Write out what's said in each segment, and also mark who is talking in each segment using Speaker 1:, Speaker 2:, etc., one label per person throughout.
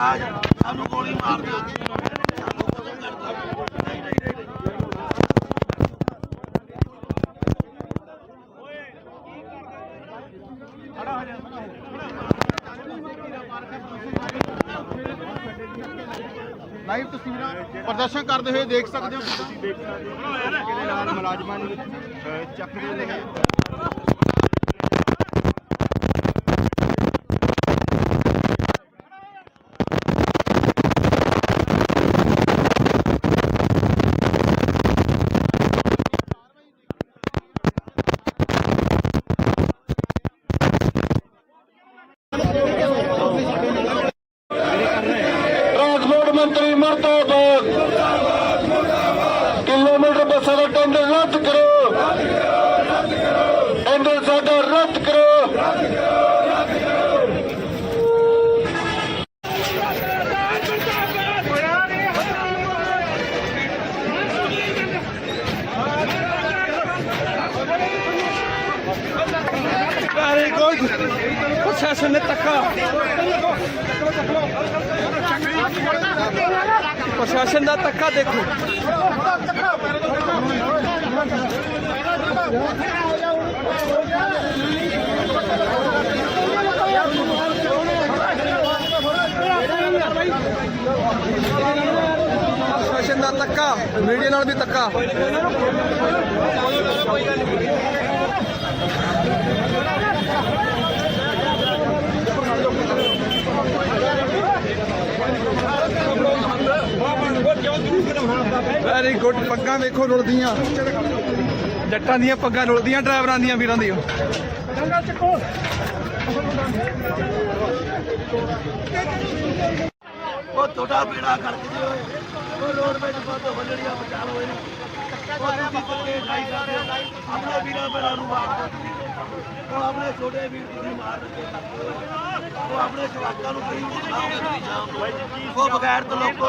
Speaker 1: ਸਾਨੂੰ ਗੋਲੀ ਮਾਰ ਦਿਓ ਸਾਨੂੰ ਖਤਮ ਕਰ ਦਿਓ ਨਹੀਂ ਨਹੀਂ ਨਹੀਂ ਨਹੀਂ।
Speaker 2: ਲਾਈਵ ਤਸਵੀਰਾਂ ਪ੍ਰਦਰਸ਼ਨ ਕਰਦੇ ਹੋਏ ਦੇਖ ਸਕਦੇ ਹੋ
Speaker 3: ਤੁਸੀਂ ਦੇਖ ਸਕਦੇ ਹੋ ਕਿਹਦੇ ਨਾਲ ਮੁਲਾਜ਼ਮਾਂ ਨੂੰ ਚੱਕ ਰਹੇ ਨੇ
Speaker 4: ਟਰਾਂਸਪੋਰਟ ਮੰਤਰੀ ਮਰਦਾਬਾਦ ਕਿਲੋਮੀਟਰ ਬੱਸਾਂ ਦਾ ਟੈਂਡਰ ਰੱਦ ਕਰੋ ਟੈਂਡਰ ਸਾਡਾ ਰੱਦ ਕਰੋ
Speaker 5: ਵੈਰੀ ਗੁੱਡ ਪ੍ਰਸ਼ਾਸਨ ਨੇ ਧੱਕਾ ਪ੍ਰਸ਼ਾਸਨ ਦਾ ਧੱਕਾ ਦੇਖੋ ਪ੍ਰਸ਼ਾਸਨ ਦਾ ਧੱਕਾ ਮੀਡੀਆ ਵੈਰੀ ਗੁੱਡ ਪੱਗਾਂ ਵੇਖੋ ਰੁਲਦੀਆਂ। ਜੱਟਾਂ ਦੀਆਂ ਪੱਗਾਂ ਰੁਲਦੀਆਂ ਡਰਾਈਵਰਾਂ ਦੀਆਂ ਵੀਰਾਂ ਦੀਆਂ।
Speaker 1: ਉਹ ਤੁਹਾਡਾ ਬੇੜਾ ਕਰਕੇ ਦਿਓ ਉਹ ਰੋਡ ਵਿੱਚ ਬੰਦ ਹੋ ਜਿਹੜੀਆਂ ਬਚਾ ਲਓ ਇਹਨੂੰ। ਉਹ ਤੁਸੀਂ ਧੱਕੇ ਖਾਈ ਕਰਦੇ ਹੋ ਆਪਣੇ ਵੀਰਾਂ ਭੈਣਾਂ ਨੂੰ ਮਾਰ ਦਿਓ ਉਹ ਆਪਣੇ ਛੋਟੇ ਵੀਰ ਤੁਸੀਂ ਮਾਰ ਦਿੱਤੇ। ਉਹ ਆਪਣੇ ਜਵਾਕਾਂ ਨੂੰ ਕਹੀ ਖਾਓਗੇ ਉਹ ਬਗੈਰ ਤੋਂ ਲੋਕੋ,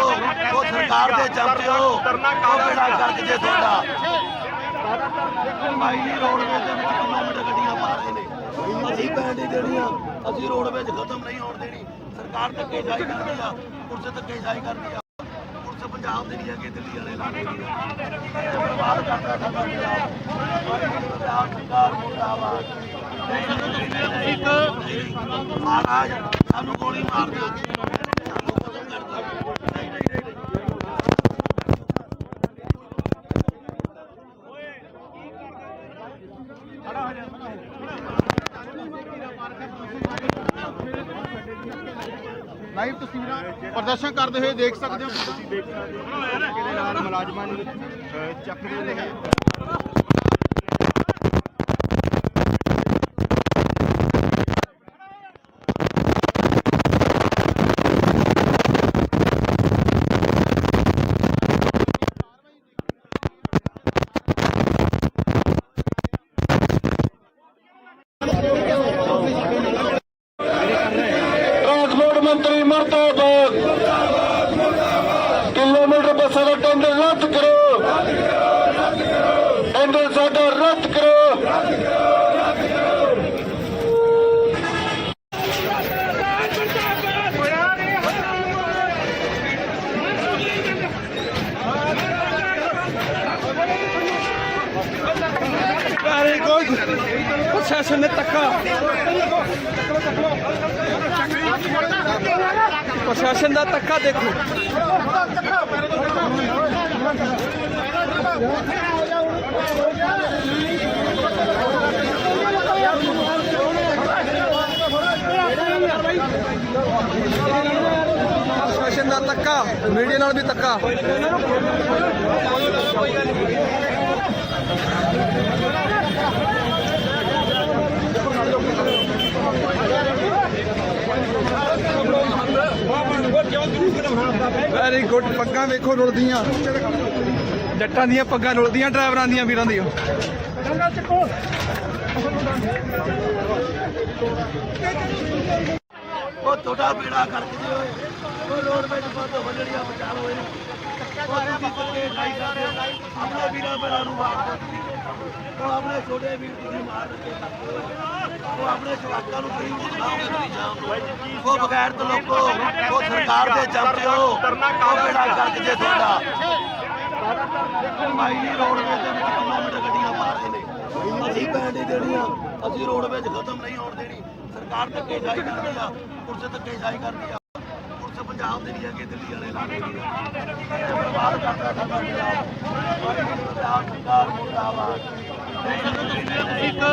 Speaker 1: ਉਹ ਸਰਕਾਰ ਦੇ ਚਮਚਿਓ ਉਹ ਬੇੜਾ ਕਰਕੇ ਜੇ ਤੁਹਾਡਾ। ਭਾਈ ਜੀ ਦੇ ਵਿੱਚ ਕਿਲੋਮੀਟਰ ਗੱਡੀਆਂ ਮਾਰਦੇ ਨੇ। ਅਸੀਂ ਪੈਣ ਨਹੀਂ ਦੇਣੀਆਂ। ਅਸੀਂ ਰੋਡਵੇਜ਼ ਖਤਮ ਨਹੀਂ ਹੋਣ ਦੇਣੀ। ਸਰਕਾਰ ਧੱਕੇਸ਼ਾਹੀ ਕਰਦੀ ਆ। ਪੁਲਿਸ ਧੱਕੇਸ਼ਾਹੀ ਕਰਦੀ ਆ। ਪੁਲਿਸ ਪੰਜਾਬ ਦੇ ਨਹੀਂ ਹੈਗੇ ਦਿੱਲੀ ਵਾਲੇ ਲਾਣੇ ਬਰਬਾਦ ਕਰਦਾ ਸਾਡਾ ਪੰਜਾਬ। ਪੰਜਾਬ ਸਰਕਾਰ ਮੁਰਦਾਬਾਦ ਇੱਕ ਮਹਾਰਾਜ, ਸਾਨੂੰ ਗੋਲੀ ਮਾਰ ਦਿਓ ਨਹੀਂ ਨਹੀਂ ਨਹੀਂ ਨਹੀਂ।
Speaker 2: ਲਾਈਵ ਤਸਵੀਰਾਂ ਪ੍ਰਦਰਸ਼ਨ ਕਰਦੇ ਹੋਏ ਦੇਖ ਸਕਦੇ ਹੋ।
Speaker 3: ਤੁਸੀਂ ਦੇਖ ਸਕਦੇ ਹੋ। ਕਿਹਦੇ ਨਾਲ ਮੁਲਾਜ਼ਮਾਂ ਨੂੰ ਅਹ, ਚੱਕਦੇ ਨੇ
Speaker 4: ਟਰਾਂਸਪੋਰਟ ਮੰਤਰੀ ਮਰਦਾਬਾਦ ਕਿਲੋਮੀਟਰ ਬੱਸਾਂ ਦਾ ਟੈਂਡਰ ਰੱਦ ਕਰੋ। ਟੈਂਡਰ ਸਾਡਾ ਰੱਦ ਕਰੋ।
Speaker 5: ਵੈਰੀ ਗੁੱਡ ਪ੍ਰਸ਼ਾਸਨ ਨੇ ਧੱਕਾ। ਪ੍ਰਸ਼ਾਸਨ ਦਾ ਧੱਕਾ ਦੇਖੋ ਪ੍ਰਸ਼ਾਸਨ ਦਾ ਧੱਕਾ, ਮੀਡੀਆ ਨਾਲ ਵੀ ਧੱਕਾ। ਵੈਰੀ ਗੁੱਡ ਪੱਗਾਂ ਵੇਖੋ ਰੁਲਦੀਆਂ। ਜੱਟਾਂ ਦੀਆਂ ਪੱਗਾਂ ਰੁਲਦੀਆਂ, ਡਰਾਈਵਰਾਂ ਦੀਆਂ, ਵੀਰਾਂ ਦੀਆਂ।
Speaker 1: ਉਹ ਤੁਹਾਡਾ ਬੇੜਾ ਕਰਕੇ ਦਿਓ। ਉਹ ਰੋਡ ਵਿੱਚ ਬੰਦ ਹੋ ਜਿਹੜੀਆਂ ਬਚਾ ਲਓ ਇਹਨੂੰ ਉਹ ਤੁਸੀਂ ਧੱਕੇ ਖਾਈ ਕਰਦੇ ਆਪਣੇ ਵੀਰਾਂ ਭੈਣਾਂ ਨੂੰ ਮਾਰ ਦਿਓ। ਉਹ ਆਪਣੇ ਛੋਟੇ ਵੀਰ ਤੁਸੀਂ ਮਾਰ ਕੇ ਉਹ ਆਪਣੇ ਜਵਾਕਾਂ ਨੂੰ ਕਈ ਬੁਲਾਉਂਦੇ ਤੁਸੀਂ ਸ਼ਾਮ ਨੂੰ ਉਹ ਬਗੈਰ ਤੋਂ ਲੋਕੋ, ਉਹ ਸਰਕਾਰ ਦੇ ਚਮਚੇ ਹੋ। ਉਹ ਬੇੜਾ ਕਰਕੇ ਜੇ ਤੁਹਾਡਾ। ਮਾਈਲੀ ਰੋਡਵੇਜ਼ ਦੇ ਵਿੱਚ ਕਿਲੋਮੀਟਰ ਗੱਡੀਆਂ ਮਾਰਦੇ ਨੇ। ਅਸੀਂ ਪੈਣ ਨਹੀਂ ਦੇਣੀਆਂ। ਅਸੀਂ ਰੋਡਵੇਜ਼ ਖਤਮ ਨਹੀਂ ਹੋਣ ਦੇਣੀ। ਸਰਕਾਰ ਧੱਕੇਸ਼ਾਹੀ ਕਰਦੀ ਆ, ਪੁਲਿਸ ਧੱਕੇਸ਼ਾਹੀ ਕਰਦੀ ਆ। ਪੁਲਿਸ ਪੰਜਾਬ ਦੇ ਨਹੀਂ ਹੈਗੇ, ਦਿੱਲੀ ਵਾਲੇ ਲਾ ਰਹੀ ਬਰਬਾਦ ਕਰਦਾ ਸਾਡਾ ਪੰਜਾਬ। ਸਰਕਾਰ ਮੁਰਦਾਬਾਦ। ਇੱਕ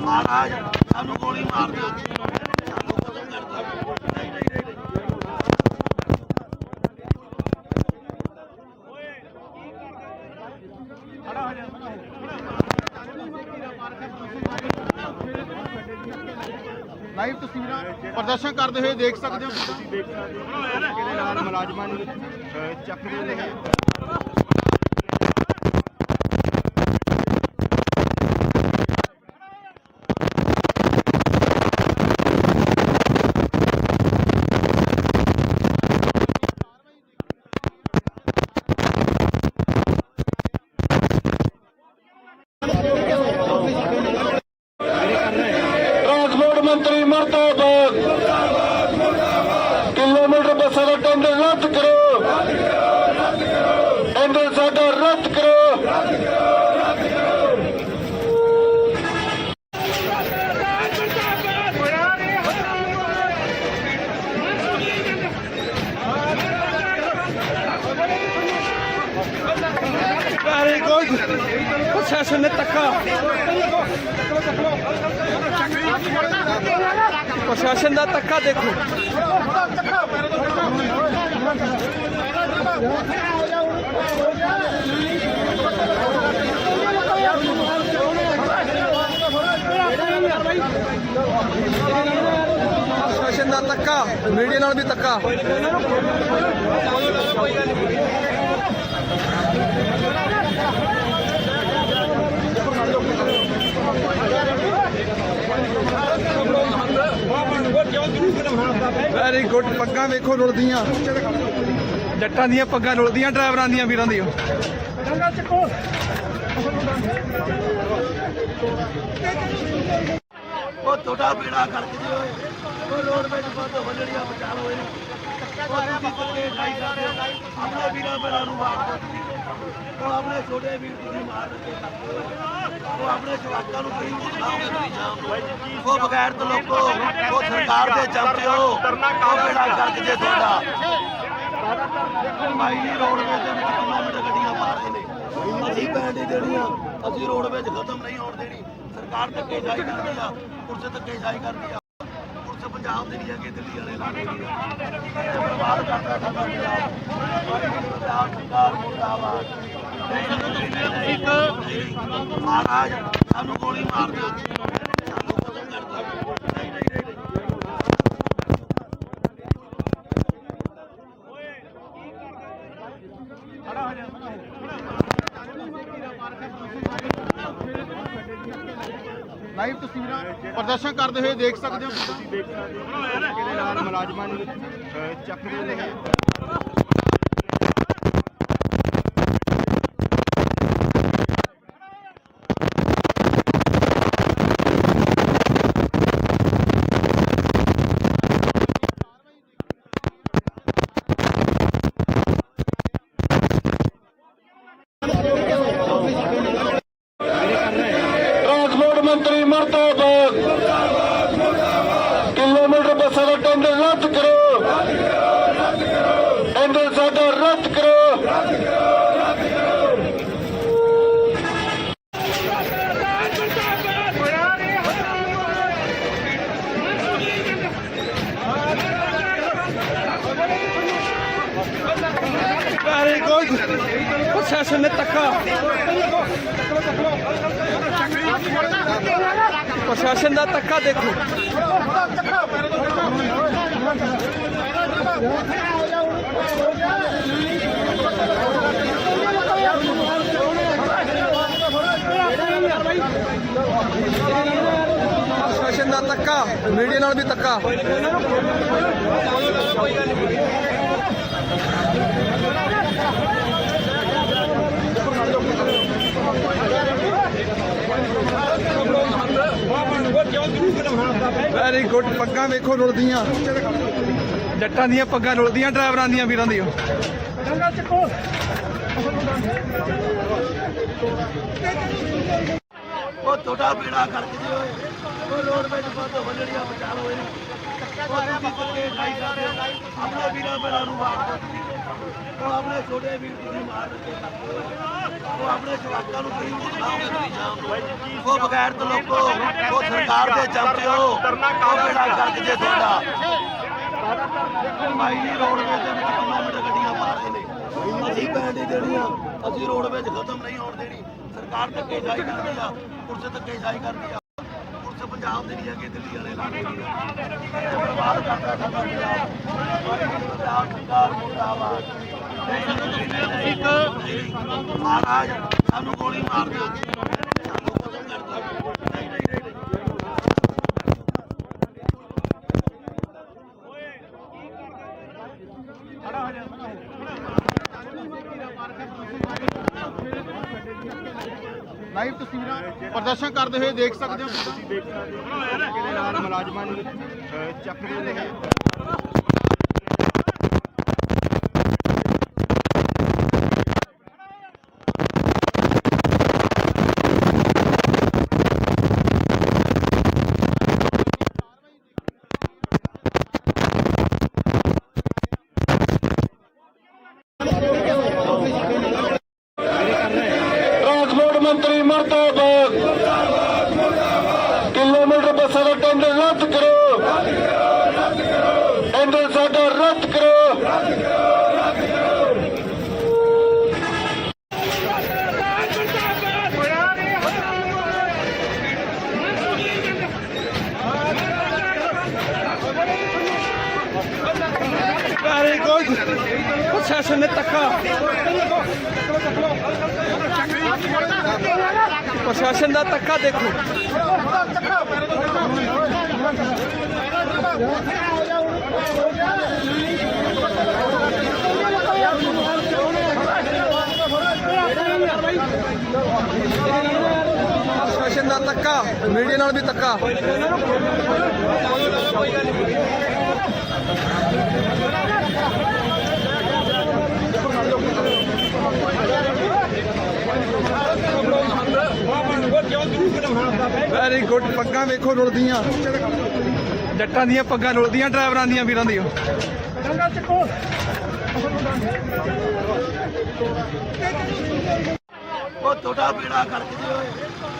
Speaker 1: ਮਹਾਰਾਜ, ਸਾਨੂੰ ਗੋਲੀ ਮਾਰ ਦਿਓ ਸਾਨੂੰ ਖਤਮ ਕਰ ਦਿਓ ਨਹੀਂ ਨਹੀਂ ਨਹੀਂ ਨਹੀਂ
Speaker 2: ਲਾਈਵ ਤਸਵੀਰਾਂ ਪ੍ਰਦਰਸ਼ਨ ਕਰਦੇ ਹੋਏ ਦੇਖ ਸਕਦੇ ਹੋ
Speaker 3: ਤੁਸੀਂ ਦੇਖ ਸਕਦੇ ਹੋ। ਕਿਹਦੇ ਨਾਲ ਮੁਲਾਜ਼ਮਾਂ ਨੂੰ ਅਹ, ਚੱਕ ਰਹੇ ਨੇ
Speaker 4: ਟਰਾਂਸਪੋਰਟ ਮੰਤਰੀ ਮਰਦਾਬਾਦ ਕਿਲੋਮੀਟਰ ਬੱਸਾਂ ਦਾ ਟੈਂਡਰ ਰੱਦ ਕਰੋ ਟੈਂਡਰ ਸਾਡਾ ਰੱਦ ਕਰੋ
Speaker 5: ਵੈਰੀ ਗੁੱਡ ਪ੍ਰਸ਼ਾਸਨ ਨੇ ਤੱਕਾ ਪ੍ਰਸ਼ਾਸਨ ਦਾ ਤੱਕਾ ਦੇਖੋ। ਪ੍ਰਸ਼ਾਸਨ ਦਾ ਤੱਕਾ ਮੀਡੀਆ ਨਾਲ ਵੀ ਤੱਕਾ ਵੈਰੀ ਗੁੱਡ ਪੱਗਾਂ ਵੇਖੋ ਰੁਲਦੀਆਂ। ਜੱਟਾਂ ਦੀਆਂ ਪੱਗਾਂ ਰੁਲਦੀਆਂ, ਡਰਾਈਵਰਾਂ ਦੀਆਂ ਵੀਰਾਂ ਦੀਆਂ।
Speaker 1: ਉਹ ਤੁਹਾਡਾ ਬੇੜਾ ਕਰਕੇ ਦਿਓ। ਉਹ ਲੋੜ ਵਿੱਚ ਬਹੁਤ ਵੱਲੜੀਆਂ ਬਚਾ ਹੋਏ ਨੇ ਉਹ ਤੁਸੀਂ ਕਿੱਥੇ ਟਰਾਈ ਕਰਦੇ ਹੋ। ਆਪਣੇ ਵੀਰਾਂ ਭੈਣਾਂ ਨੂੰ ਮਾਰ ਦਿਓ। ਤੁਸੀਂ। ਉਹ ਆਪਣੇ ਛੋਟੇ ਵੀਰ ਤੁਸੀਂ ਮਾਰ ਕੇ ਉਹ ਆਪਣੇ ਜਵਾਕਾਂ ਨੂੰ ਕਈ ਬੁਲਾਉਂਦੇ ਤੁਸੀਂ ਸ਼ਾਮ ਨੂੰ ਉਹ ਬਗੈਰ ਤੋਂ ਲੋਕੋ, ਉਹ ਸਰਕਾਰ ਦੇ ਚਮਚੇ ਹੋ। ਉਹ ਬੇੜਾ ਕਰਕੇ ਜੇ ਤੁਹਾਡਾ? ਮਾਈਲੀ ਰੋਡਵੇਜ਼ ਦੇ ਵਿੱਚ ਕਿਲੋਮੀਟਰ ਗੱਡੀਆਂ ਮਾਰਦੇ ਨੇ। ਅਸੀਂ ਪੈਣ ਨਹੀਂ ਦੇਣੀਆਂ। ਅਸੀਂ ਰੋਡਵੇਜ਼ ਖਤਮ ਨਹੀਂ ਹੋਣ ਦੇਣੀ। ਸਰਕਾਰ ਧੱਕੇਸ਼ਾਹੀ ਕਰਦੀ ਆ। ਪੁਲਿਸ ਧੱਕੇਸ਼ਾਹੀ ਕਰਦੀ ਆ। ਪੰਜਾਬ ਦੇ ਨਹੀਂ ਹੈਗੇ ਦਿੱਲੀ ਵਾਲੇ ਲਾ ਰਹੀ ਆ। ਬਰਬਾਦ ਕਰਦਾ ਸਾਡਾ ਪੰਜਾਬ। ਸਰਕਾਰ ਮੁਰਦਾਬਾਦ। ਮਹਾਰਾਜ, ਸਾਨੂੰ ਗੋਲੀ ਮਾਰ ਦਿਓ ਸਾਨੂੰ ਖਤਮ ਕਰ ਦਿਓ ਨਹੀਂ ਨਹੀਂ ਨਹੀਂ ਨਹੀਂ
Speaker 2: ਲਾਈਵ ਤਸਵੀਰਾਂ ਪ੍ਰਦਰਸ਼ਨ ਕਰਦੇ ਹੋਏ ਦੇਖ ਸਕਦੇ ਹੋ
Speaker 3: ਤੁਸੀਂ ਦੇਖ ਸਕਦੇ ਹੋ। ਕਿਹਦੇ ਨਾਲ ਮੁਲਾਜ਼ਮਾਂ ਨੂੰ ਅਹ, ਚੱਕ ਰਹੇ ਨੇ
Speaker 4: ਟਰਾਂਸਪੋਰਟ ਮੰਤਰੀ ਮਰਦਾਬਾਦ ਕਿਲੋਮੀਟਰ ਬੱਸਾਂ ਦਾ ਟੈਂਡਰ ਰੱਦ ਕਰੋ ਟੈਂਡਰ ਸਾਡਾ ਰੱਦ ਕਰੋ
Speaker 5: ਵੈਰੀ ਗੁੱਡ ਪ੍ਰਸ਼ਾਸਨ ਨੇ ਤੱਕਾ ਪ੍ਰਸ਼ਾਸਨ ਦਾ ਤੱਕਾ ਦੇਖੋ। ਪ੍ਰਸ਼ਾਸਨ ਦਾ ਤੱਕਾ ਮੀਡੀਆ ਨਾਲ ਵੀ ਤੱਕਾ ਵੈਰੀ ਗੁੱਡ ਪੱਗਾਂ ਵੇਖੋ ਰੁਲਦੀਆਂ। ਜੱਟਾਂ ਦੀਆਂ ਪੱਗਾਂ ਰੁਲਦੀਆਂ, ਡਰਾਈਵਰਾਂ ਦੀਆਂ ਵੀਰਾਂ ਦੀਆਂ।
Speaker 1: ਉਹ ਤੁਹਾਡਾ ਬੇੜਾ ਕਰਕੇ ਦਿਓ। ਉਹ ਲੋੜ ਵਿੱਚ ਬੰਦ ਹੋ ਜਿਹੜੀਆਂ ਬਚਾ ਲਓ ਇਹਨੂੰ। ਉਹ ਤੁਸੀਂ ਕਿੱਥੇ ਟਰਾਈ ਕਰਦੇ ਹੋ? ਆਪਣੇ ਵੀਰਾਂ ਭੈਣਾਂ ਨੂੰ ਮਾਰ ਦਿਓ। ਉਹ ਆਪਣੇ ਛੋਟੇ ਵੀਰ ਤੁਸੀਂ ਮਾਰ ਦਿੱਤੇ। ਉਹ ਆਪਣੇ ਜਵਾਕਾਂ ਨੂੰ ਕਰੀ ਦਿਖਾਓਗੇ ਤੁਸੀਂ ਸ਼ਾਮ ਨੂੰ ਉਹ ਬਗੈਰ ਤੋਂ ਲੋਕੋ, ਉਹ ਸਰਕਾਰ ਦੇ ਚਮਚੇ ਉਹ ਬੇੜਾ ਕਰਕੇ ਜੇ ਤੁਹਾਡਾ? ਭਾਈ ਰੋਡਵੇਜ਼ ਦੇ ਵਿੱਚ ਕਿਲੋਮੀਟਰ ਗੱਡੀਆਂ ਮਾਰਦੇ ਨੇ। ਅਸੀਂ ਪੈਣ ਨਹੀਂ ਦੇਣੀਆਂ। ਅਸੀਂ ਰੋਡਵੇਜ਼ ਖਤਮ ਨਹੀਂ ਹੋਣ ਦੇਣੀ। ਸਰਕਾਰ ਧੱਕੇ ਜਾਈ ਕਰਦੀ ਆ। ਪੁਲਿਸ ਧੱਕੇ ਜਾਈ ਕਰਦੀ ਆ। ਪੰਜਾਬ ਦੇ ਨਹੀਂ ਹੈਗੇ ਦਿੱਲੀ ਵਾਲੇ ਦੀ ਇਹ ਬਰਬਾਦ ਕਰਦਾ ਸਾਡਾ ਪੰਜਾਬ। ਸਰਕਾਰ ਮੁਰਦਾਬਾਦ ਇੱਕ ਮਹਾਰਾਜ ਸਾਨੂੰ ਗੋਲੀ ਮਾਰ ਦਿਓ ਸਾਨੂੰ ਖਤਮ ਕਰ ਦਿਓ ਨਹੀਂ ਨਹੀਂ ਨਹੀਂ ਨਹੀਂ।
Speaker 2: ਲਾਈਵ ਤਸਵੀਰਾਂ ਪ੍ਰਦਰਸ਼ਨ ਕਰਦੇ ਹੋਏ ਦੇਖ ਸਕਦੇ ਹੋ
Speaker 3: ਤੁਸੀਂ ਦੇਖ ਸਕਦੇ ਹੋ। ਕਿਹਦੇ ਨਾਲ ਮੁਲਾਜ਼ਮਾਂ ਨੂੰ ਅਹ, ਚੱਕਦੇ ਨੇ
Speaker 4: ਟਰਾਂਸਪੋਰਟ ਮੰਤਰੀ ਮਰਦਾਬਾਦ ਕਿਲੋਮੀਟਰ ਬੱਸਾਂ ਦਾ ਟੈਂਡਰ ਰੱਦ ਕਰੋ ਟੈਂਡਰ ਸਾਡਾ ਰੱਦ ਕਰੋ
Speaker 5: ਵੈਰੀ ਗੁੱਡ ਪ੍ਰਸ਼ਾਸਨ ਨੇ ਧੱਕਾ ਪ੍ਰਸ਼ਾਸਨ ਦਾ ਧੱਕਾ ਦੇਖੋ। ਪ੍ਰਸ਼ਾਸਨ ਦਾ ਧੱਕਾ ਮੀਡੀਆ ਨਾਲ ਵੀ ਧੱਕਾ ਵੈਰੀ ਗੁੱਡ ਪੱਗਾਂ ਵੇਖੋ ਰੁਲਦੀਆਂ। ਜੱਟਾਂ ਦੀਆਂ ਪੱਗਾਂ ਰੁਲਦੀਆਂ, ਡਰਾਈਵਰਾਂ ਦੀਆਂ ਵੀਰਾਂ ਦੀਆਂ।
Speaker 1: ਉਹ ਤੁਹਾਡਾ ਬੇੜਾ ਕਰਕੇ ਦਿਓ।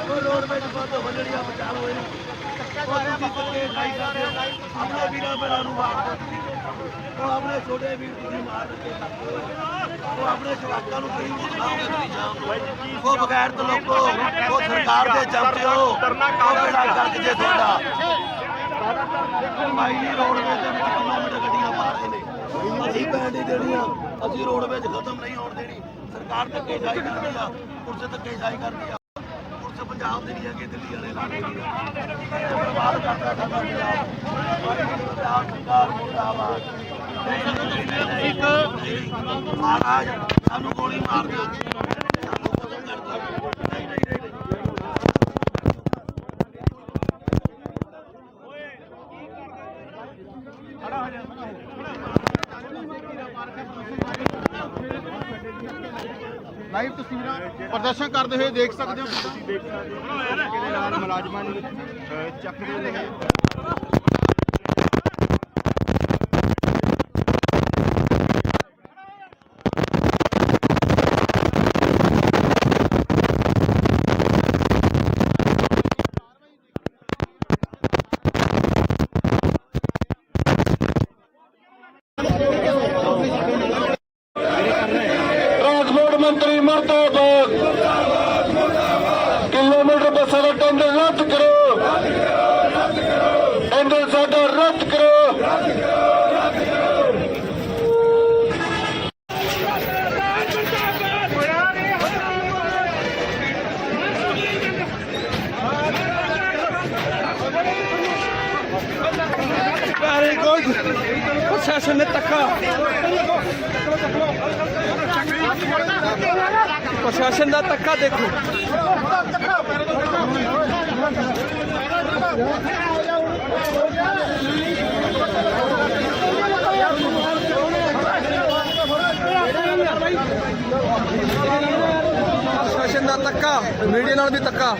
Speaker 1: ਉਹ ਲੋੜ ਵਿੱਚ ਬੰਦ ਹੋ ਬਚਾ ਲਓ ਇਹਨੂੰ। ਉਹ ਤੁਸੀਂ ਕਿੱਥੇ ਟਰਾਈ ਕਰਦੇ। ਹੋ ਵੀਰਾਂ ਭੈਣਾਂ ਨੂੰ ਮਾਰ ਉਹ ਆਪਣੇ ਛੋਟੇ ਵੀਰ ਤੁਸੀਂ ਮਾਰ ਦਿੱਤੇ ਉਹ ਆਪਣੇ ਜਵਾਕਾਂ ਨੂੰ ਕਰੀ ਦਿਖਾਓਗੇ ਤੁਸੀਂ ਸ਼ਾਮ ਉਹ ਬਗੈਰ ਤੋਂ ਲੋਕੋ ਉਹ ਸਰਕਾਰ ਦੇ ਚਮਚੇ ਉਹ ਬੇੜਾ ਕਰਕੇ ਜੇ ਤੁਹਾਡਾ ਭਾਈ ਰੋਡਵੇਜ਼ ਦੇ ਵਿੱਚ ਕਿਲੋਮੀਟਰ ਗੱਡੀਆਂ ਪਾ ਨੇ। ਅਸੀਂ ਪੈਣ ਨਹੀਂ ਦੇਣੀਆਂ। ਅਸੀਂ ਰੋਡਵੇਜ਼ ਖਤਮ ਨਹੀਂ ਹੋਣ ਦੇਣੀ। ਸਰਕਾਰ ਧੱਕੇ ਜਾਈ ਕਰਦੀ ਆ। ਪੁਲਿਸ ਧੱਕੇ ਜਾਈ ਕਰਦੀ ਆ। ਪੰਜਾਬ ਦੇ ਨਹੀਂ ਹੈਗੇ ਦਿੱਲੀ ਵਾਲੇ ਇਹ ਬਰਬਾਦ ਕਰਦਾ ਸਾਡਾ ਪੰਜਾਬ। ਪੰਜਾਬ ਸਰਕਾਰ ਮੁਰਦਾਬਾਦ। ਇੱਕ ਮਹਾਰਾਜ ਸਾਨੂੰ ਗੋਲੀ ਮਾਰ ਦਿਓ ਸਾਨੂੰ ਖਤਮ ਕਰ ਦਿਓ ਨਹੀਂ ਨਹੀਂ ਨਹੀਂ ਨਹੀਂ।
Speaker 2: ਲਾਈਵ ਤਸਵੀਰਾਂ ਪ੍ਰਦਰਸ਼ਨ ਕਰਦੇ ਹੋਏ ਦੇਖ ਸਕਦੇ ਹੋ
Speaker 3: ਤੁਸੀਂ। ਦੇਖ ਸਕਦੇ ਹੋ। ਕਿਹਦੇ ਨਾਲ ਮੁਲਾਜ਼ਮਾਂ ਨੂੰ ਅਹ, ਚੱਕਦੇ ਨੇ।
Speaker 4: ਟਰਾਂਸਪੋਰਟ ਪ੍ਰਸ਼ਾਸਨ ਦਾ
Speaker 5: ਤੱਕਾ ਦੇਖੋ। ਪ੍ਰਸ਼ਾਸਨ ਦਾ ਤੱਕਾ ਮੀਡੀਆ ਨਾਲ ਵੀ ਤੱਕਾ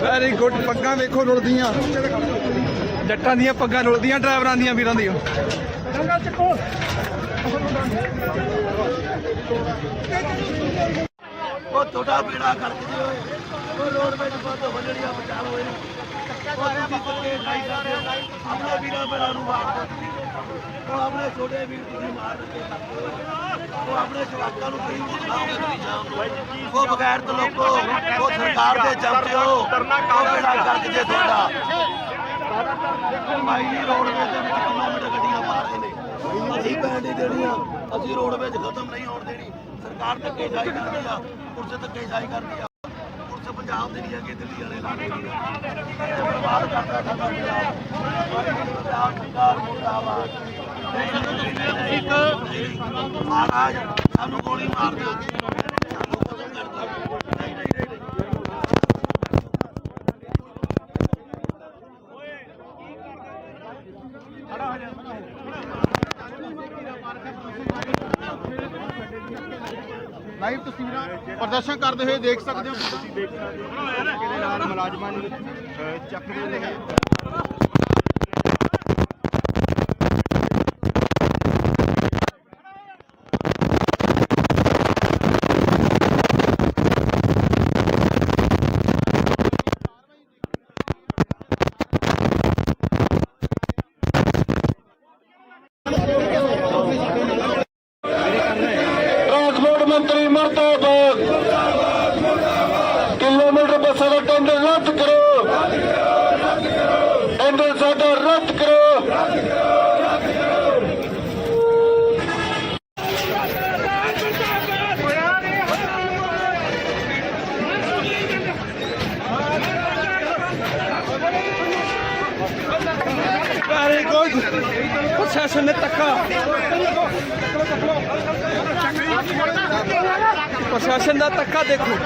Speaker 5: ਵੈਰੀ ਗੁੱਡ ਪੱਗਾਂ ਵੇਖੋ ਰੁਲਦੀਆਂ। ਜੱਟਾਂ ਦੀਆਂ ਪੱਗਾਂ ਰੁਲਦੀਆਂ, ਡਰਾਈਵਰਾਂ ਦੀਆਂ ਵੀਰਾਂ ਦੀਆਂ।
Speaker 1: ਉਹ ਤੁਹਾਡਾ ਬੇੜਾ ਕਰਕੇ ਜੀ ਉਹ ਰੋਡ ਵਿੱਚ ਬੰਦ ਹੋ ਬਚਾ ਲਓ ਆਪਣੇ ਵੀਰਾਂ ਭੈਣਾਂ ਨੂੰ ਮਾਰ ਦਿੰਦੇ ਉਹ ਆਪਣੇ ਛੋਟੇ ਵੀਰ ਤੁਸੀਂ ਮਾਰ ਦਿੱਤੇ। ਉਹ ਆਪਣੇ ਜਵਾਕਾਂ ਨੂੰ ਕਰੀ ਮੁਸਲਾਉਂਗੇ ਤੁਸੀਂ ਸ਼ਾਮ ਨੂੰ ਉਹ ਬਗੈਰ ਤੋਂ ਲੋਕੋ, ਉਹ ਸਰਕਾਰ ਦੇ ਚਮਚੇ ਉਹ ਬੇੜਾ ਕਰਕੇ ਜੇ ਤੁਹਾਡਾ। ਭਾਈ ਰੋਡਵੇਜ਼ ਦੇ ਵਿੱਚ ਕਿਲੋਮੀਟਰ ਗੱਡੀਆਂ ਪਾ ਨੇ। ਅਸੀਂ ਪੈਣ ਨਹੀਂ ਦੇਣੀਆਂ ਅਸੀਂ ਰੋਡਵੇਜ਼ ਖਤਮ ਨਹੀਂ ਹੋਣ ਦੇਣੀ। ਸਰਕਾਰ ਧੱਕੇ ਜਾਈ ਕਰਦੀ ਆ। ਪੁਲਿਸ ਧੱਕੇ ਜਾਈ ਕਰਦੀ ਆ। ਪੁਲਿਸ ਪੰਜਾਬ ਦੇ ਨਹੀਂ ਹੈਗੇ, ਦਿੱਲੀ ਵਾਲੇ ਲਾਗੇ ਦੀ ਬਰਬਾਦ ਕਰਦਾ ਸਾਡਾ ਪੰਜਾਬ। ਸਰਕਾਰ ਮੁਰਦਾਬਾਦ। ਇੱਕ ਮਹਾਰਾਜ ਸਾਨੂੰ ਗੋਲੀ ਮਾਰ ਦਿਓ ਸਾਨੂੰ ਖਤਮ ਕਰ ਦਿਓ ਨਹੀਂ ਨਹੀਂ ਨਹੀਂ ਨਹੀਂ।
Speaker 2: ਲਾਈਵ ਤਸਵੀਰਾਂ ਪ੍ਰਦਰਸ਼ਨ ਕਰਦੇ ਹੋਏ ਦੇਖ ਸਕਦੇ ਹੋ
Speaker 3: ਤੁਸੀਂ ਦੇਖ ਸਕਦੇ ਹੋ ਧੱਕੇ ਨਾਲ ਮੁਲਾਜ਼ਮਾਂ ਨੂੰ ਅਹ, ਚੱਕ ਰਹੇ ਨੇ
Speaker 4: ਟਰਾਂਸਪੋਰਟ ਮੰਤਰੀ ਮਰਦਾਬਾਦ ਕਿਲੋਮੀਟਰ ਬੱਸਾਂ ਦਾ ਟੈਂਡਰ ਰੱਦ ਕਰੋ ਟੈਂਡਰ ਸਾਡਾ ਰੱਦ ਕਰੋ
Speaker 5: ਵੈਰੀ ਗੁੱਡ ਪ੍ਰਸ਼ਾਸਨ ਦਾ ਧੱਕਾ ਦੇਖੋ।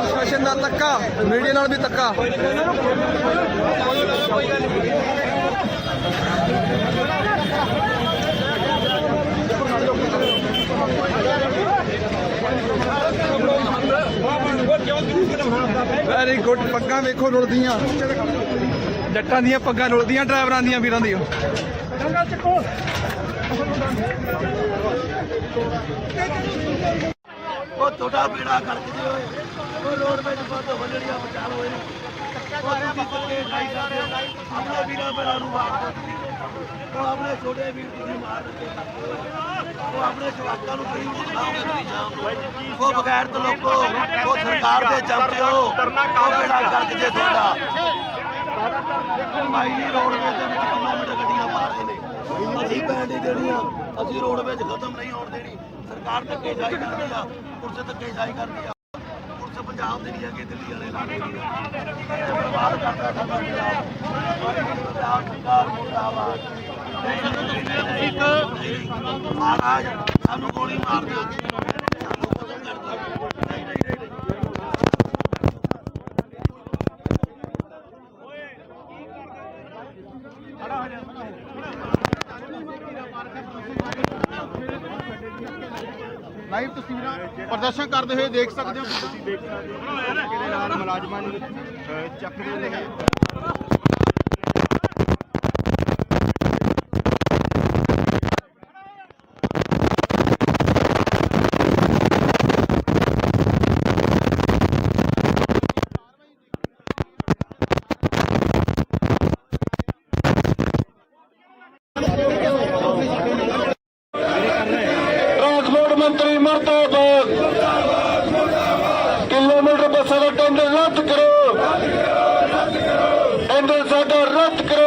Speaker 5: ਪ੍ਰਸ਼ਾਸਨ ਦਾ ਧੱਕਾ ਮੀਡੀਆ ਨਾਲ ਵੀ ਧੱਕਾ। ਵੈਰੀ ਗੁੱਡ ਪੱਗਾਂ ਵੇਖੋ ਰੁਲਦੀਆਂ। ਜੱਟਾਂ ਦੀਆਂ ਪੱਗਾਂ ਰੁਲਦੀਆਂ, ਡਰਾਈਵਰਾਂ ਦੀਆਂ ਵੀਰਾਂ ਦੀਆਂ।
Speaker 1: ਉਹ ਤੁਹਾਡਾ ਬੇੜਾ ਕਰਕੇ ਜੀ ਓਏ। ਉਹ ਰੋਡ ਵਿੱਚ ਬੰਦ ਹੋ ਜਿਹੜੀਆਂ ਬਚਾ ਲਓ ਇਹਨੂੰ। ਉਹ ਤੁਸੀਂ ਧੱਕੇ ਖਾਈ ਜਾਂਦੇ ਹੋ ਆਪਣੇ ਵੀਰਾਂ ਭੈਣਾਂ ਨੂੰ ਮਾਰ ਦਿੰਦੇ ਉਹ ਆਪਣੇ ਛੋਟੇ ਵੀਰ ਤੁਸੀਂ ਮਾਰ ਦਿੱਤੇ। ਉਹ ਆਪਣੇ ਜਵਾਕਾਂ ਨੂੰ ਕਰੀ ਮੁਸਲਾਉਂਗੇ ਉਹ ਬਗੈਰ ਤੋਂ ਲੋਕੋ, ਉਹ ਸਰਕਾਰ ਦੇ ਚਮਚੇ ਉਹ ਬੇੜਾ ਕਰਕੇ ਜੇ ਤੁਹਾਡਾ? ਭਾਈ ਰੋਡਵੇਜ਼ ਦੇ ਵਿੱਚ ਕਿਲੋਮੀਟਰ ਗੱਡੀਆਂ ਮਾਰਦੇ ਨੇ। ਅਸੀਂ ਪੈਣ ਨਹੀਂ ਦੇਣੀਆਂ। ਅਸੀਂ ਰੋਡਵੇਜ਼ ਖਤਮ ਨਹੀਂ ਹੋਣ ਦੇਣੀ। ਸਰਕਾਰ ਧੱਕੇ ਜਾਈ ਕਰਦੀ ਆ, ਪੁਲਿਸ ਧੱਕੇ ਜਾਈ ਕਰਦੀ ਆ। ਪੰਜਾਬ ਦੇ ਨਹੀਂ ਹੈਗੇ ਦਿੱਲੀ ਵਾਲੇ ਲਾਗੇ ਦੀ ਆ। ਬਰਬਾਦ ਕਰਦਾ ਸਾਡਾ ਪੰਜਾਬ ਸਰਕਾਰ ਮੁਰਦਾਬਾਦ ਮਹਾਰਾਜ ਸਾਨੂੰ ਗੋਲੀ ਮਾਰ ਦਿਓ ਸਾਨੂੰ ਖਤਮ ਕਰ ਦਿਓ ਨਹੀਂ ਨਹੀਂ ਨਹੀਂ ਨਹੀਂ।
Speaker 2: ਲਾਈਵ ਤਸਵੀਰਾਂ ਪ੍ਰਦਰਸ਼ਨ ਕਰਦੇ ਹੋਏ ਦੇਖ ਸਕਦੇ ਹੋ?
Speaker 3: ਤੁਸੀਂ ਦੇਖ ਸਕਦੇ ਹੋ। ਨਾਲ ਮੁਲਾਜ਼ਮਾਂ ਨੂੰ ਅਹ, ਚੱਕ ਰਹੇ ਨੇ
Speaker 4: ਟਰਾਂਸਪੋਰਟ ਮੰਤਰੀ ਮਰਦਾਬਾਦ ਕਿਲੋਮੀਟਰ ਬੱਸਾਂ ਦਾ ਟੈਂਡਰ ਰੱਦ ਕਰੋ ਟੈਂਡਰ ਸਾਡਾ ਰੱਦ ਕਰੋ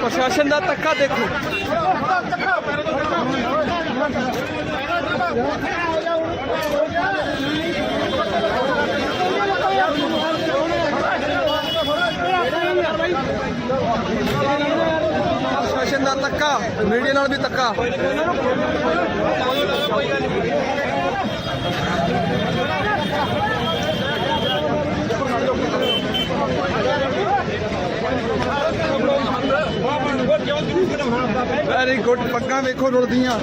Speaker 5: ਪ੍ਰਸ਼ਾਸਨ ਦਾ ਧੱਕਾ ਦੇਖੋ। ਪ੍ਰਸ਼ਾਸਨ ਦਾ ਧੱਕਾ ਮੀਡੀਆ ਨਾਲ ਵੀ ਧੱਕਾ। ਵੈਰੀ ਗੁੱਡ ਪੱਗਾਂ ਵੇਖੋ ਰੁਲਦੀਆਂ।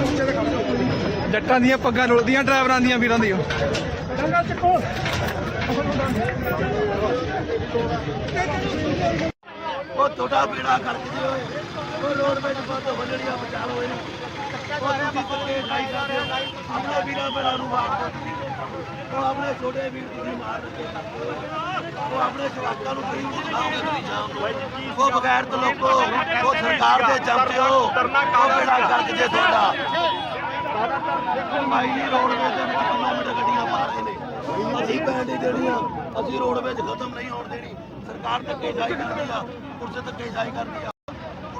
Speaker 5: ਜੱਟਾਂ ਦੀਆਂ ਪੱਗਾਂ ਰੁਲਦੀਆਂ, ਡਰਾਈਵਰਾਂ ਦੀਆਂ ਵੀਰਾਂ ਦੀਆਂ।
Speaker 1: ਉਹ ਤੁਹਾਡਾ ਬੇੜਾ ਕਰਕੇ ਜੇ ਉਹ ਰੋਡ ਵਿੱਚ ਬੰਦ ਹੋ ਜਿਹੜੀਆਂ ਬਚਾਓ ਹੋਏ ਉਹ ਤੁਸੀਂ ਕਿੱਥੇ ਖਾਈ ਸਕਦੇ ਹੋ ਆਪਣੇ ਵੀਰਾਂ ਭੈਣਾਂ ਨੂੰ ਮਾਰ ਉਹ ਆਪਣੇ ਛੋਟੇ ਵੀਰ ਤੁਸੀਂ ਮਾਰ ਦਿੰਦੇ ਉਹ ਆਪਣੇ ਜਵਾਕਾਂ ਨੂੰ ਕਈ ਬੁਲਾਓਗੇ ਉਹ ਬਗੈਰ ਤੋਂ ਲੋਕੋ, ਉਹ ਸਰਕਾਰ ਦੇ ਚਮਚੇ ਉਹ ਬੇੜਾ ਕਰਕੇ ਜੇ ਤੁਹਾਡਾ? ਭਾਈ ਰੋਡਵੇਜ਼ ਦੇ ਵਿੱਚ ਕਿਲੋਮੀਟਰ ਗੱਡੀਆਂ ਪਾ ਨੇ। ਅਸੀਂ ਪੈਣ ਨਹੀਂ ਦੇਣੀਆਂ। ਅਸੀਂ ਰੋਡਵੇਜ਼ ਖਤਮ ਨਹੀਂ ਹੋਣ ਦੇਣੀ। ਸਰਕਾਰ ਧੱਕੇ ਜਾਈ ਕਰਦੀ ਆ। ਪੁਲਿਸ ਧੱਕੇ ਜਾਈ ਕਰਦੀ ਆ।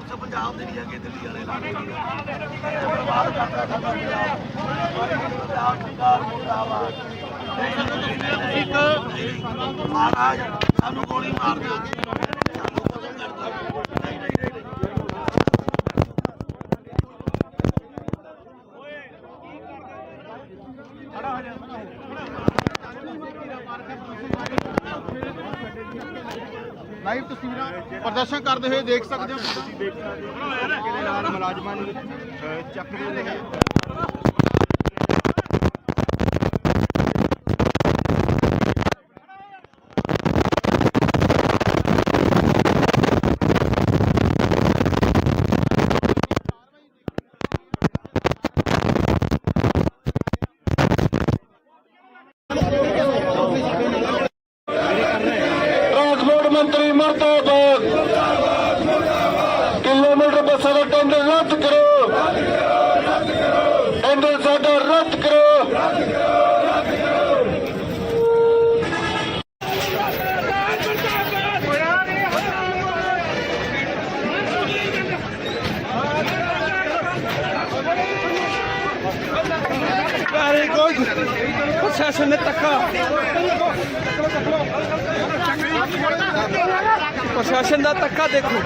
Speaker 1: ਪੁਲਿਸ ਪੰਜਾਬ ਦੇ ਨਹੀਂ ਹੈਗੇ, ਦਿੱਲੀ ਵਾਲੇ ਲਾ ਰਹੀ ਬਰਬਾਦ ਕਰਦਾ ਸਾਡਾ ਪੰਜਾਬ ਪੰਜਾਬ ਸਰਕਾਰ ਮੁਰਦਾਬਾਦ। ਇੱਕ ਮਹਾਰਾਜ, ਸਾਨੂੰ ਗੋਲੀ ਮਾਰ ਦਿਓ ਸਾਨੂੰ ਖਤਮ ਕਰ ਦਿਓ ਨਹੀਂ ਨਹੀਂ ਨਹੀਂ ਨਹੀਂ
Speaker 2: ਲਾਈਵ ਤਸਵੀਰਾਂ ਪ੍ਰਦਰਸ਼ਨ ਕਰਦੇ ਹੋਏ ਦੇਖ ਸਕਦੇ ਹੋ ਤੁਸੀਂ
Speaker 3: ਦੇਖ ਸਕਦੇ ਹੋ। ਨਾਲ ਮੁਲਾਜ਼ਮਾਂ ਨੂੰ ਚੱਕ ਰਹੇ ਨੇ
Speaker 4: ਟਰਾਂਸਪੋਰਟ ਮੰਤਰੀ ਮਰਦਾਬਾਦ ਕਿਲੋਮੀਟਰ ਬੱਸਾਂ ਦਾ ਟੈਂਡਰ ਰੱਦ ਕਰੋ ਟੈਂਡਰ ਸਾਡਾ ਰੱਦ ਕਰੋ
Speaker 5: ਵੈਰੀ ਗੁੱਡ ਪ੍ਰਸ਼ਾਸਨ ਨੇ ਧੱਕਾ ਪ੍ਰਸ਼ਾਸਨ ਦਾ ਧੱਕਾ ਦੇਖੋ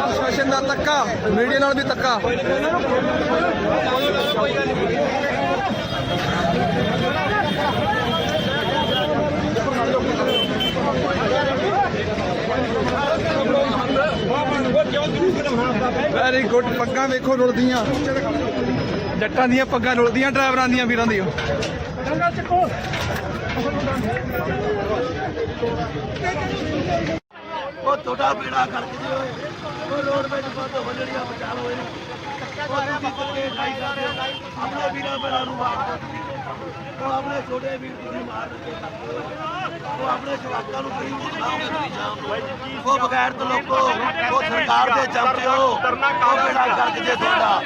Speaker 5: ਪ੍ਰਸ਼ਾਸਨ ਦਾ ਧੱਕਾ, ਮੀਡੀਆ ਨਾਲ ਵੀ ਧੱਕਾ। ਵੈਰੀ ਗੁੱਡ ਪੱਗਾਂ ਵੇਖੋ ਰੁਲਦੀਆਂ। ਜੱਟਾਂ ਦੀਆਂ ਪੱਗਾਂ ਰੁਲਦੀਆਂ, ਡਰਾਈਵਰਾਂ ਦੀਆਂ, ਵੀਰਾਂ ਦੀਆਂ।
Speaker 1: ਉਹ ਤੁਹਾਡਾ ਬੇੜਾ ਕਰਕੇ ਜੇ ਓਏ ਉਹ ਰੋਡ ਵਿੱਚ ਬੰਦ ਹੋ ਜਿਹੜੀਆਂ ਬਚਾਓ ਹੋਏ ਨੇ ਉਹ ਤੁਸੀਂ ਕਿੱਥੇ ਖਾਈ ਸਕਦੇ ਆਪਣੇ ਵੀਰਾਂ ਭੈਣਾਂ ਨੂੰ ਮਾਰ ਦਿੰਦੇ ਉਹ ਆਪਣੇ ਛੋਟੇ ਵੀਰ ਤੁਸੀਂ ਮਾਰ ਦਿੰਦੇ ਉਹ ਆਪਣੇ ਜਵਾਕਾਂ ਨੂੰ ਕਈ ਬੁਲਾਓਗੇ ਤੁਸੀਂ ਸ਼ਾਮ ਨੂੰ। ਉਹ ਬਗੈਰ ਤੋਂ ਲੋਕੋ, ਉਹ ਸਰਕਾਰ ਦੇ ਚਮਚੇ ਉਹ ਬੇੜਾ ਕਰਕੇ ਜੇ ਤੁਹਾਡਾ।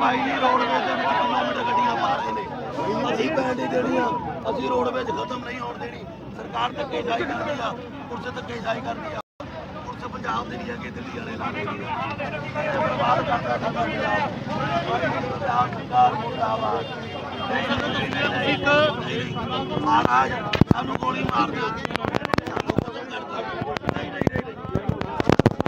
Speaker 1: ਭਾਈ ਜੀ ਦੇ ਵਿੱਚ ਕਿਲੋਮੀਟਰ ਗੱਡੀਆਂ ਮਾਰਦੇ ਨੇ। ਅਸੀਂ ਪੈਣ ਦੇਣੀਆਂ। ਅਸੀਂ ਰੋਡਵੇਜ਼ ਖਤਮ ਨਹੀਂ ਹੋਣ ਦੇਣੀ। ਸਰਕਾਰ ਧੱਕੇ ਜਾਈ ਕਰਦੀ ਆ ਪੁਲਿਸ ਧੱਕੇ ਜਾਈ ਕਰਦੀ ਆ। ਪੁਲਿਸ ਪੰਜਾਬ ਦੇ ਨਹੀਂ ਹੈਗੇ ਦਿੱਲੀ ਵਾਲੇ ਲਾ ਰਹੀ ਆ। ਇਹ ਬਰਬਾਦ ਕਰਦਾ ਸਾਡਾ ਪੰਜਾਬ ਪੰਜਾਬ ਸਰਕਾਰ ਮੁਰਦਾਬਾਦ। ਇੱਕ ਮਹਾਰਾਜ ਸਾਨੂੰ ਗੋਲੀ ਮਾਰ ਦਿਓ ਸਾਨੂੰ ਖਤਮ ਕਰ ਦਿਓ ਨਹੀਂ ਨਹੀਂ ਨਹੀਂ ਨਹੀਂ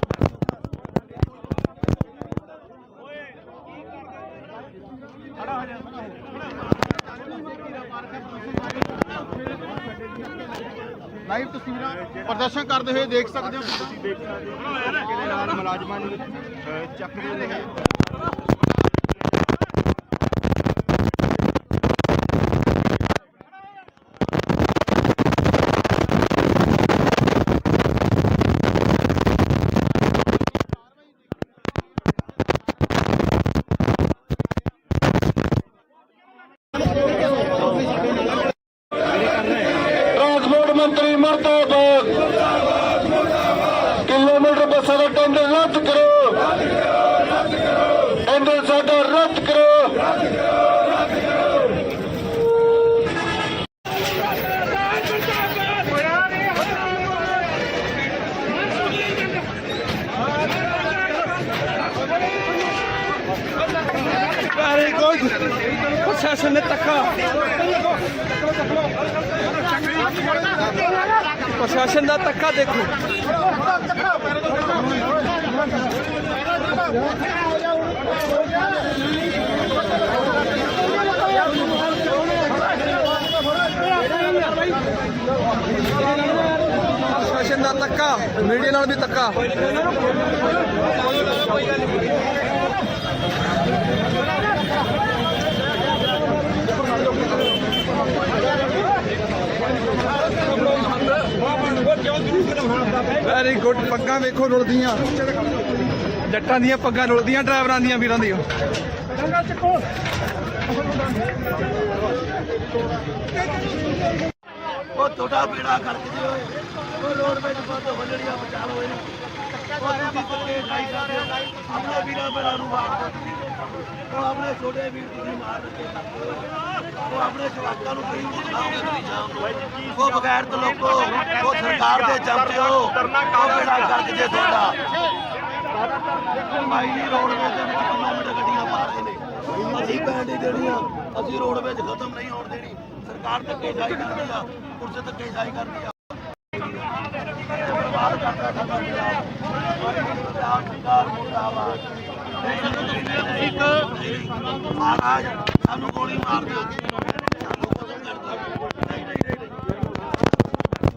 Speaker 2: ਲਾਈਵ ਤਸਵੀਰਾਂ ਪ੍ਰਦਰਸ਼ਨ ਕਰਦੇ ਹੋਏ ਦੇਖ ਸਕਦੇ ਹੋ ਤੁਸੀਂ
Speaker 3: ਦੇਖ ਸਕਦੇ ਹੋ। ਕਿਹਦੇ ਨਾਲ ਮੁਲਾਜ਼ਮਾਂ ਨੂੰ ਅਹ, ਚੱਕਦੇ ਨੇ
Speaker 5: ਪ੍ਰਸ਼ਾਸਨ ਦਾ ਤੱਕਾ ਮੀਡੀਆ ਨਾਲ ਵੀ ਤੱਕਾ। ਵੈਰੀ ਗੁੱਡ ਪੱਗਾਂ ਵੇਖੋ ਰੁਲਦੀਆਂ। ਜੱਟਾਂ ਦੀਆਂ ਪੱਗਾਂ ਰੁਲਦੀਆਂ, ਡਰਾਈਵਰਾਂ ਦੀਆਂ ਵੀਰਾਂ ਦੀਆਂ।
Speaker 1: ਉਹ ਤੁਹਾਡਾ ਬੇੜਾ ਕਰਕੇ ਦਿਓ ਉਹ ਰੋਡ ਵਿੱਚ ਬੰਦ ਹੋ ਜਿਹੜੀਆਂ ਬਚਾ ਲਓ ਇਹਨੂੰ। ਆਪਣੇ ਵੀਰਾਂ ਭੈਣਾਂ ਨੂੰ ਮਾਰ ਦਿੰਦੇ ਉਹ ਆਪਣੇ ਛੋਟੇ ਵੀਰ ਤੁਸੀਂ ਮਾਰ ਦਿੱਤੇ। ਉਹ ਆਪਣੇ ਜਵਾਕਾਂ ਨੂੰ ਕਰੀ ਮੁਖਾਓਗੇ ਉਹ ਬਗੈਰ ਤੋਂ ਲੋਕੋ, ਉਹ ਸਰਕਾਰ ਦੇ ਚਮਚੇ ਹੋ ਉਹ ਬੇੜਾ ਕਰਕੇ ਜੇ ਤੁਹਾਡਾ। ਭਾਈ ਜੀ ਰੋਡਵੇਜ਼ ਦੇ ਵਿੱਚ ਕਿਲੋਮੀਟਰ ਗੱਡੀਆਂ ਪਾ ਰਹੇ ਨੇ। ਅਸੀਂ ਪੈਣ ਨਹੀਂ ਦੇਣੀਆਂ ਅਸੀਂ ਰੋਡਵੇਜ਼ ਖਤਮ ਨਹੀਂ ਹੋਣ ਦੇਣੀ। ਸਰਕਾਰ ਕਰਦੀ ਆ। ਪੁਲਿਸ ਕਰਦੀ ਆ। ਬਰਬਾਦ ਕਰਦਾ ਸਾਡਾ ਪੰਜਾਬ ਪੰਜਾਬ ਸਰਕਾਰ ਮੁਰਦਾਬਾਦ ਇੱਕ ਮਹਾਰਾਜ ਸਾਨੂੰ ਗੋਲੀ ਮਾਰ ਦਿਓ ਸਾਨੂੰ ਖਤਮ ਕਰ ਦਿਓ ਨਹੀਂ ਨਹੀਂ ਨਹੀਂ ਨਹੀਂ।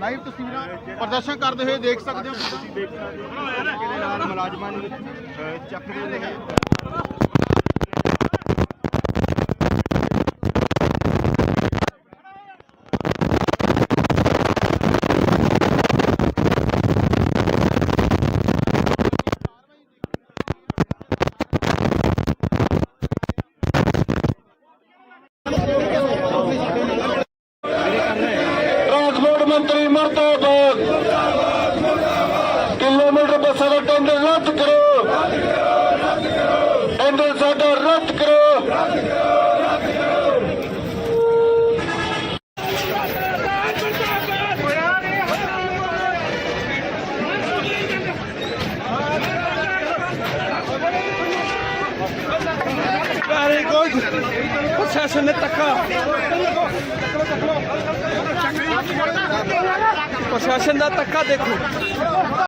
Speaker 2: ਲਾਈਵ ਤਸਵੀਰਾਂ ਪ੍ਰਦਰਸ਼ਨ ਕਰਦੇ ਹੋਏ ਦੇਖ ਸਕਦੇ ਹੋ ਤੁਸੀਂ
Speaker 3: ਦੇਖ ਸਕਦੇ ਹੋ। ਇਹਦੇ ਨਾਲ ਮੁਲਾਜ਼ਮਾਂ ਨੂੰ ਚੱਕ ਰਹੇ ਨੇ।